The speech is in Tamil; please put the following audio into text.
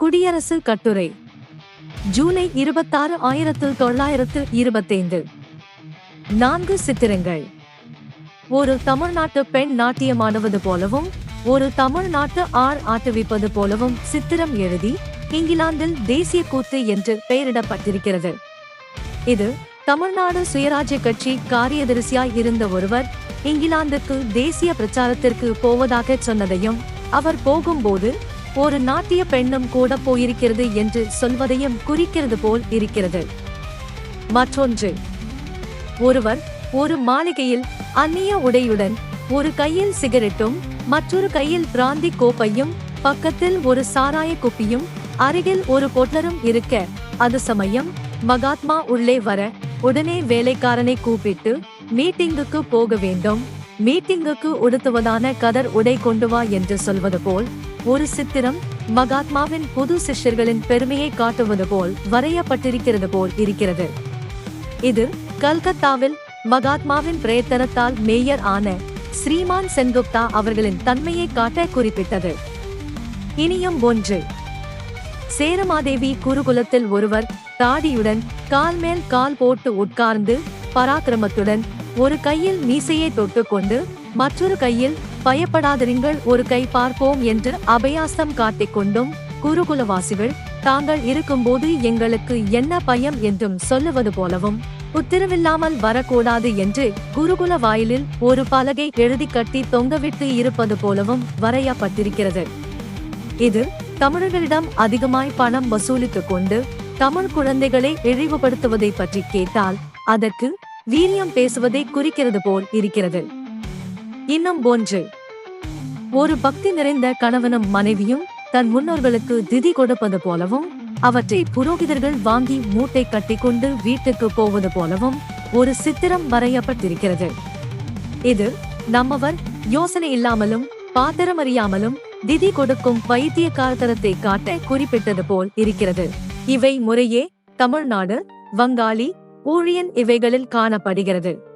குடியரசு கட்டுரை. ஜூலை இருபத்தாறு ஆயிரத்து தொள்ளாயிரத்து இருபத்தைந்து. நான்கு சித்திரங்கள். ஒரு தமிழ்நாட்டு பெண் நாட்டியமாடுவது போலவும் ஒரு தமிழ்நாட்டு ஆள் ஆட்டுவிப்பது போலவும் சித்திரம் எழுதி இங்கிலாந்தில் தேசிய கூத்து என்று பெயரிடப்பட்டிருக்கிறது. இது தமிழ்நாடு சுயராஜ்ய கட்சி காரியதரிசியாய் இருந்த ஒருவர் இங்கிலாந்துக்கு தேசிய பிரச்சாரத்திற்கு போவதாக சொன்னதையும் அவர் போகும்போது ஒரு நாட்டிய பெண்ணும் கூட போயிருக்கிறது என்று சொல்வதையும் குறிக்கிறது போல் இருக்கிறது. மற்றொன்று ஒருவர் ஒரு மாளிகையில் அந்நிய உடையுடன் ஒரு கையில் சிகரெட்டும் மற்றொரு கையில் பிராந்தி கோப்பையும் பக்கத்தில் ஒரு சாராய குப்பியும் அருகில் ஒரு பொட்டரும் இருக்க அது சமயம் மகாத்மா உள்ளே வர உடனே வேலைக்காரனை கூப்பிட்டு மீட்டிங்குக்கு போக வேண்டும். மீட்டிங்குக்கு உடுத்துவதான கதர் உடை கொண்டு வா என்று சொல்வது போல் ஒரு சித்திரம் மகாத்மாவின் புது சிஷ்யர்களின் பெருமையை காட்டுவது போல் வரையப்பட்டிருக்கிறது போல் இருக்கிறது. இது கல்கத்தாவில் மகாத்மாவின் பிரயத்தனத்தால் மேயர் ஆன ஸ்ரீமான் சென்குப்தா அவர்களின் தன்மையை காட்ட குறிப்பிட்டது. இனியும் ஒன்று. சேரமாதேவி குருகுலத்தில் ஒருவர் தாடியுடன் கால் மேல் கால் போட்டு உட்கார்ந்து பராக்கிரமத்துடன் ஒரு கையில் மீசையை தொட்டுக்கொண்டு மற்றொரு கையில் பயப்படாதிருங்கள் ஒரு கை பார்ப்போம் என்று அபயாசம் காட்டிக் கொண்டும் குருகுலவாசிகள் தாங்கள் இருக்கும்போது எங்களுக்கு என்ன பயம் என்றும் சொல்லுவது போலவும் உத்தரவில்லாமல் வரக்கூடாது என்று குருகுல வாயிலில் ஒரு பலகை எழுதி கட்டி தொங்கவிட்டு இருப்பது போலவும் வரையப்பட்டிருக்கிறது. இது தமிழர்களிடம் அதிகமாய் பணம் வசூலித்துக் கொண்டு தமிழ் குழந்தைகளை இழிவுபடுத்துவதை பற்றி கேட்டால் அதற்கு வீரியம் பேசுவதை குறிக்கிறது போல் இருக்கிறது. இன்னும் ஒன்று. ஒரு பக்தி நிறைந்த கணவனும் மனைவியும் தன் முன்னோர்களுக்கு திதி கொடுப்பது போலவும் அவற்றை புரோகிதர்கள் வாங்கி மூட்டை கட்டிக்கொண்டு வீட்டுக்கு போவது போலவும் ஒரு சித்திரம் வரையப்பட்டிருக்கிறது. இது நம்மவர் யோசனை இல்லாமலும் பாத்திரம் அறியாமலும் திதி கொடுக்கும் வைத்திய பைத்தியக்காரத்தனத்தை காட்ட குறிப்பிட்டது போல் இருக்கிறது. இவை முறையே தமிழ்நாடு வங்காளி ஊழியன் இவைகளில் காணப்படுகிறது.